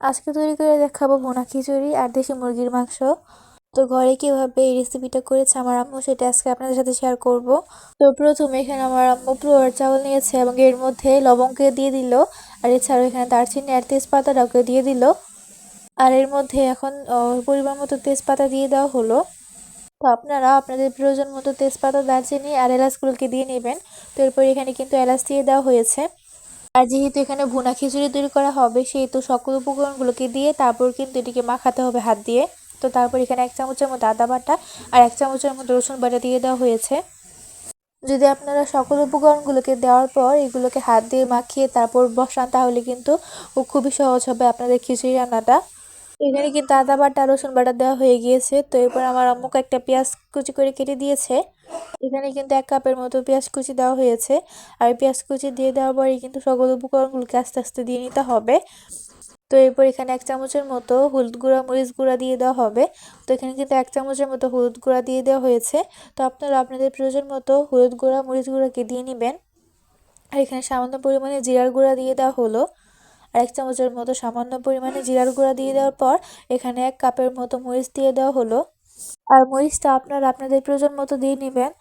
আজকে তৈরি করে দেখাবো ভুনা খিচুড়ি আর দেশি মুরগির মাংস। তো ঘরে কীভাবে এই রেসিপিটা করেছে আমার আম্মু সেটা আজকে আপনাদের সাথে শেয়ার করব। তো প্রথমে এখানে আমার আম্মু পুরোর চাউল নিয়েছে এবং এর মধ্যে লবঙ্গকে দিয়ে দিল আর এছাড়াও এখানে দারচিনি আর তেজপাতাটাকে দিয়ে দিল। আর এর মধ্যে এখন পরিমাণ মতো তেজপাতা দিয়ে দেওয়া হলো। তো আপনারা আপনাদের প্রয়োজন মতো তেজপাতা, দারচিনি আর এলাচগুলোকে দিয়ে নেবেন। তো এরপর এখানে কিন্তু এলাচ দিয়ে দেওয়া হয়েছে। আর যেহেতু এখানে ভুনা খিচুড়ি তৈরি করা হবে, সেহেতু সকল উপকরণগুলোকে দিয়ে তারপর কিন্তু এটিকে মাখাতে হবে হাত দিয়ে। তো তারপর এখানে এক চামচের মতো আদা বাটা আর এক চামচের মতো রসুন বাটা দিয়ে দেওয়া হয়েছে। যদি আপনারা সকল উপকরণগুলোকে দেওয়ার পর এগুলোকে হাত দিয়ে মাখিয়ে তারপর বসান, তাহলে কিন্তু খুবই সহজ হবে আপনাদের খিচুড়ি রান্নাটা। এখানে কিন্তু আদা বাটা, রসুন বাটা দেওয়া হয়ে গিয়েছে। তো এরপর আমার আম্মুকে একটা পেঁয়াজ কুচি করে কেটে দিয়েছে। এখানে কিন্তু এক কাপের মতো পেঁয়াজ কুচি দেওয়া হয়েছে। আর পেঁয়াজ কুচি দিয়ে দেওয়ার পরে কিন্তু সকল উপকরণগুলোকে আস্তে আস্তে দিয়ে নিতে হবে। তো এরপর এখানে এক চামচের মতো হলুদ গুঁড়া, মরিচ গুঁড়া দিয়ে দেওয়া হবে। তো এখানে কিন্তু এক চামচের মতো হলুদ গুঁড়া দিয়ে দেওয়া হয়েছে। তো আপনারা আপনাদের প্রয়োজন মতো হলুদ গুঁড়া, মরিচ গুঁড়াকে দিয়ে নেবেন। আর এখানে সামান্য পরিমাণে জিরার গুঁড়া দিয়ে দেওয়া হলো। আর এক চামচের মতো সামান্য পরিমাণে জিরার গুঁড়া দিয়ে দেওয়ার পর এখানে এক কাপের মতো মরিচ দিয়ে দেওয়া হলো। আর মরিচটা আপনারা আপনাদের প্রয়োজন মতো দিয়ে নেবেন।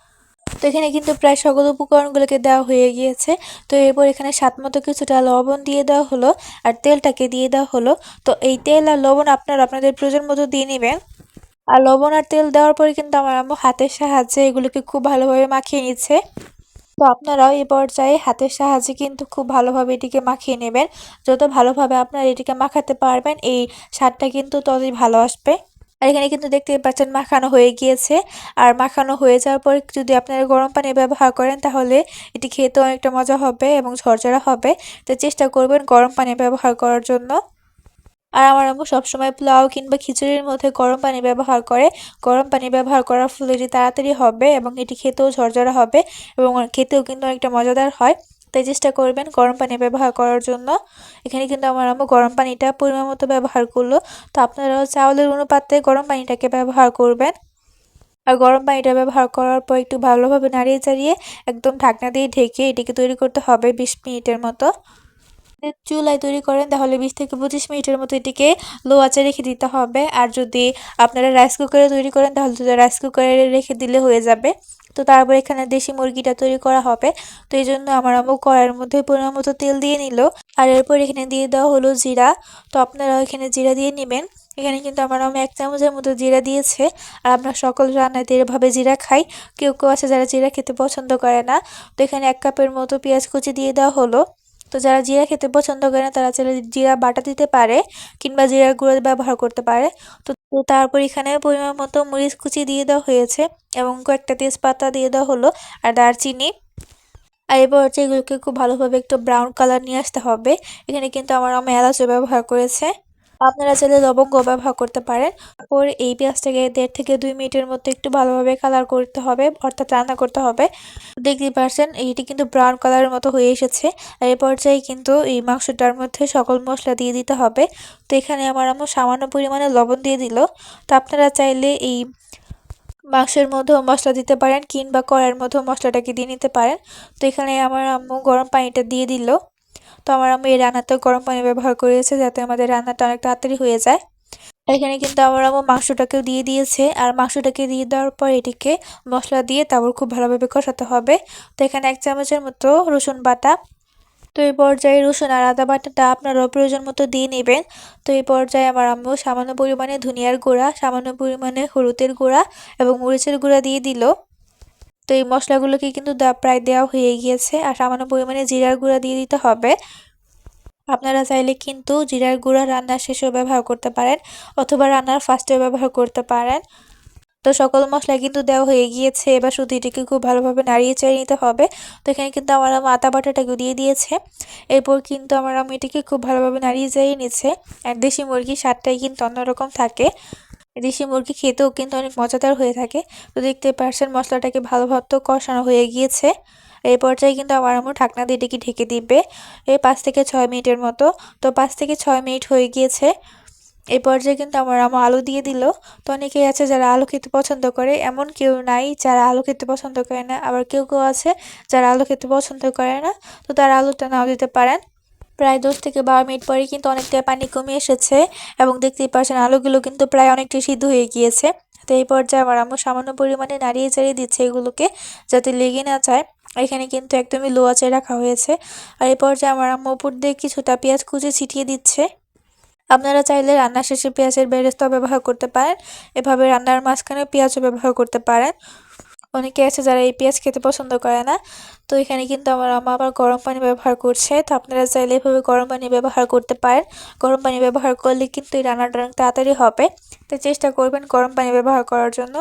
তো এখানে কিন্তু প্রায় সকল উপকরণগুলোকে দেওয়া হয়ে গিয়েছে। তো এরপর এখানে স্বাদ মতো কিছুটা লবণ দিয়ে দেওয়া হলো আর তেলটাকে দিয়ে দেওয়া হলো। তো এই তেল আর লবণ আপনারা আপনাদের প্রয়োজন মতো দিয়ে নেবেন। আর লবণ আর তেল দেওয়ার পরে কিন্তু আমার আম্মু হাতের সাহায্যে এগুলোকে খুব ভালোভাবে মাখিয়ে নিচ্ছে। তো আপনারাও এই পর্যায়ে হাতের সাহায্যে কিন্তু খুব ভালোভাবে এটিকে মাখিয়ে নেবেন। যত ভালোভাবে আপনারা এটিকে মাখাতে পারবেন, এই স্বাদটা কিন্তু ততই ভালো আসবে। আর এখানে কিন্তু দেখতে পাচ্ছেন মাখানো হয়ে গিয়েছে। আর মাখানো হয়ে যাওয়ার পর যদি আপনারা গরম পানি ব্যবহার করেন তাহলে এটি খেতে অনেকটা মজা হবে এবং ঝরঝরা হবে। তো চেষ্টা করবেন গরম পানি ব্যবহার করার জন্য। আর আমার আম্মু সবসময় পোলাও কিংবা খিচুড়ির মধ্যে গরম পানি ব্যবহার করে। গরম পানি ব্যবহার করার ফলে এটি তাড়াতাড়ি হবে এবং এটি খেতেও ঝরঝরা হবে এবং খেতেও কিন্তু অনেকটা মজাদার হয়। তাই চেষ্টা করবেন গরম পানি ব্যবহার করার জন্য। এখানে কিন্তু আমার আম্মু গরম পানিটা পরিমাণ মতো ব্যবহার করল। তো আপনারাও চাউলের অনুপাতে গরম পানিটাকে ব্যবহার করবেন। আর গরম পানিটা ব্যবহার করার পর একটু ভালোভাবে নাড়িয়ে চাড়িয়ে একদম ঢাকনা দিয়ে ঢেকে এটিকে তৈরি করতে হবে বিশ মিনিটের মতো। চুলায় তৈরি করেন, তাহলে বিশ থেকে পঁচিশ মিনিটের মতো এটিকে লো আঁচে রেখে দিতে হবে। আর যদি আপনারা রাইস কুকারে তৈরি করেন, তাহলে রাইস কুকারে রেখে দিলে হয়ে যাবে। তো তারপর এখানে দেশি মুরগিটা তৈরি করা হবে। তো এই জন্য আমার আম্মু কড়াইয়ের মধ্যে পরিমাণ মতো তেল দিয়ে নিল। আর এরপর এখানে দিয়ে দেওয়া হলো জিরা। তো আপনারা এখানে জিরা দিয়ে নেবেন। এখানে কিন্তু আমার আম্মু এক চামচের মতো জিরা দিয়েছে। আর আমরা সকল রান্নাতে এভাবে জিরা খাই। কেউ কেউ আছে যারা জিরা খেতে পছন্দ করে না। তো এখানে এক কাপের মতো পেঁয়াজ কুচি দিয়ে দেওয়া হলো। তো যারা জিরা খেতে পছন্দ করে না, তারা চাইলে জিরা বাটা দিতে পারে কিংবা জিরার গুঁড়ো ব্যবহার করতে পারে। তো তারপর এখানে পরিমাণ মতো মরিচ কুচি দিয়ে দেওয়া হয়েছে এবং কয়েকটা তেজপাতা দিয়ে দেওয়া হলো আর দারচিনি। আর এবার হচ্ছে এগুলোকে খুব ভালোভাবে একটু ব্রাউন কালার নিয়ে আসতে হবে। এখানে কিন্তু আমার আমার এলাচও ব্যবহার করেছে। আপনারা চাইলে লবঙ্গ ব্যবহার করতে পারেন। তারপর এই পেঁয়াজটাকে দেড় থেকে দুই মিনিটের মতো একটু ভালোভাবে কালার করতে হবে, অর্থাৎ রান্না করতে হবে। দেখতে পারছেন এইটি কিন্তু ব্রাউন কালারের মতো হয়ে এসেছে। এই পর্যায়ে কিন্তু এই মাংসটার মধ্যে সকল মশলা দিয়ে দিতে হবে। তো এখানে আমার আম্মু সামান্য পরিমাণে লবণ দিয়ে দিল। তো আপনারা চাইলে এই মাংসের মধ্যেও মশলা দিতে পারেন, কিংবা কড়াইয়ের মধ্যেও মশলাটাকে দিয়ে নিতে পারেন। তো এখানে আমার আম্মু গরম পানিটা দিয়ে দিল। তো আমার আম্মু এই রান্নাতে গরম পানি ব্যবহার করেছে যাতে আমাদের রান্নাটা অনেক তাড়াতাড়ি হয়ে যায়। এখানে কিন্তু আমার আম্মু মাংসটাকেও দিয়ে দিয়েছে আর মাংসটাকে দিয়ে দেওয়ার পর এটিকে মশলা দিয়ে তারপর খুব ভালোভাবে কষাতে হবে। তো এখানে এক চামচের মতো রসুন বাটা। তো এই পর্যায়ে রসুন আর আদা বাটাটা আপনারাও প্রয়োজন মতো দিয়ে নেবেন। তো এই পর্যায়ে আমার আম্মু সামান্য পরিমাণে ধনিয়ার গুঁড়া, সামান্য পরিমাণে হলুদের গুঁড়া এবং মরিচের গুঁড়া দিয়ে দিল। তো এই মশলাগুলোকে কিন্তু প্রায় দেওয়া হয়ে গিয়েছে আর সামান্য পরিমাণে জিরার গুঁড়া দিয়ে দিতে হবে। আপনারা চাইলে কিন্তু জিরার গুঁড়া রান্নার শেষেও ব্যবহার করতে পারেন অথবা রান্নার ফার্স্টেও ব্যবহার করতে পারেন। তো সকল মশলা কিন্তু দেওয়া হয়ে গিয়েছে, এবার শুধু এটিকে খুব ভালোভাবে নাড়িয়ে চাড়িয়ে নিতে হবে। তো এখানে কিন্তু আমার আতা বাটাটাকে দিয়ে দিয়েছে। এরপর কিন্তু আমার আমি এটিকে খুব ভালোভাবে নাড়িয়ে চাড়িয়ে নিচ্ছে। এক দেশি মুরগির স্বাদটাই কিন্তু অন্যরকম থাকে। দেশি মুরগি খেতেও কিন্তু অনেক মজাদার হয়ে থাকে। তো দেখতে পারছেন মশলাটাকে ভালোভাবে কষানো হয়ে গিয়েছে। এই পর্যায়ে কিন্তু আমার আমার ঢাকনা দিয়ে এটিকে ঢেকে দিবে। এই পাঁচ থেকে ছয় মিনিটের মতো। তো পাঁচ থেকে ছয় মিনিট হয়ে গিয়েছে। এই পর্যায়ে কিন্তু আমার আমার আলু দিয়ে দিল। তো অনেকেই আছে যারা আলু খেতে পছন্দ করে, এমন কেউ নাই যারা আলু খেতে পছন্দ করে না। আবার কেউ কেউ আছে যারা আলু খেতে পছন্দ করে না। তো তারা আলুটা নাও দিতে পারেন। প্রায় দশ থেকে বারো মিনিট পরে কিন্তু অনেকটা পানি কমে এসেছে এবং দেখতেই পাচ্ছেন আলুগুলো কিন্তু প্রায় অনেকটা সিদ্ধ হয়ে গিয়েছে। তো এই পর্যায়ে আমার আম্মু সামান্য পরিমাণে নাড়িয়ে চাড়িয়ে দিচ্ছে এগুলোকে যাতে লেগে না যায়। এখানে কিন্তু একদমই লো আঁচে রাখা হয়েছে। আর এই পর্যায়ে আমার আম্মু উপর দিয়ে কিছুটা পেঁয়াজ কুচি ছিটিয়ে দিচ্ছে। আপনারা চাইলে রান্নার শেষে পেঁয়াজের বেরেস্তা ব্যবহার করতে পারেন। এভাবে রান্নার মাঝখানে পেঁয়াজও ব্যবহার করতে পারেন। অনেকে আছে যারা এই পেঁয়াজ খেতে পছন্দ করে না। তো এখানে কিন্তু আমার আম্মা আবার গরম পানি ব্যবহার করছে। তো আপনারা চাইলে এভাবে গরম পানি ব্যবহার করতে পারেন। গরম পানি ব্যবহার করলে কিন্তু এই রান্নাটা অনেক তাড়াতাড়ি হবে। তো চেষ্টা করবেন গরম পানি ব্যবহার করার জন্য।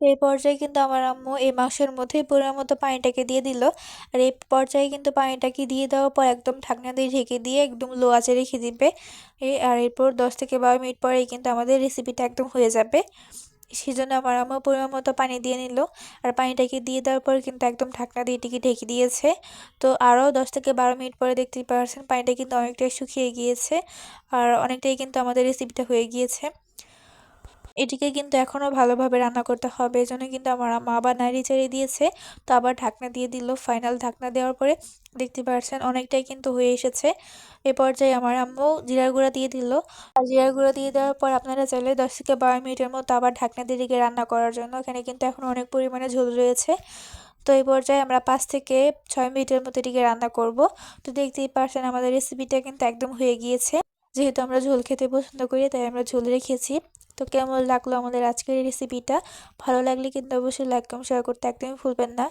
এই পর্যায়ে কিন্তু আমার আম্মু এই মাংসের মধ্যেই পরিমাণ মতো পানিটাকে দিয়ে দিল। আর এই পর্যায়ে কিন্তু পানিটাকে দিয়ে দেওয়ার পর একদম ঢাকনা দিয়ে ঢেকে দিয়ে একদম লো আঁচে রেখে দিবে। আর এরপর দশ থেকে বারো মিনিট পরেই কিন্তু আমাদের রেসিপিটা একদম হয়ে যাবে। সেই জন্য আমার আম্মু পরিমাণ মতো পানি দিয়ে নিল। আর পানিটাকে দিয়ে দেওয়ার পর কিন্তু একদম ঢাকনা দিয়ে এটিকে ঢেকে দিয়েছে। তো আরও দশ থেকে বারো মিনিট পরে দেখতেই পাচ্ছেন পানিটা কিন্তু অনেকটাই শুকিয়ে গিয়েছে। আর অনেকটাই কিন্তু আমাদের রেসিপিটা হয়ে গিয়েছে। এটিকে কিন্তু এখনও ভালোভাবে রান্না করতে হবে। এই জন্য কিন্তু আমার মা আবার নাড়ি ছেড়ে দিয়েছে। তো আবার ঢাকনা দিয়ে দিল। ফাইনাল ঢাকনা দেওয়ার পরে দেখতে পাচ্ছেন অনেকটাই কিন্তু হয়ে এসেছে। এ পর্যায়ে আমার আম্মু জিরার গুঁড়া দিয়ে দিল। আর জিরার গুঁড়া দিয়ে দেওয়ার পর আপনারা চাইলে দশ থেকে বারো মিনিটের মতো আবার ঢাকনা দিয়ে রান্না করার জন্য। এখানে কিন্তু এখন অনেক পরিমাণে ঝোল রয়েছে। তো এই পর্যায়ে আমরা পাঁচ থেকে ছয় মিনিটের মতো এটিকে রান্না করব। তো দেখতেই পারছেন আমাদের রেসিপিটা কিন্তু একদম হয়ে গিয়েছে। যেহেতু আমরা ঝোল খেতে পছন্দ করি, তাই আমরা ঝোল রেখেছি। তো কেমন লাগল আমাদের আজকের রেসিপিটা ভালো লাগলে কিন্তু অবশ্যই লাইক কম শেয়ার করতে একদমই ভুলবেন না।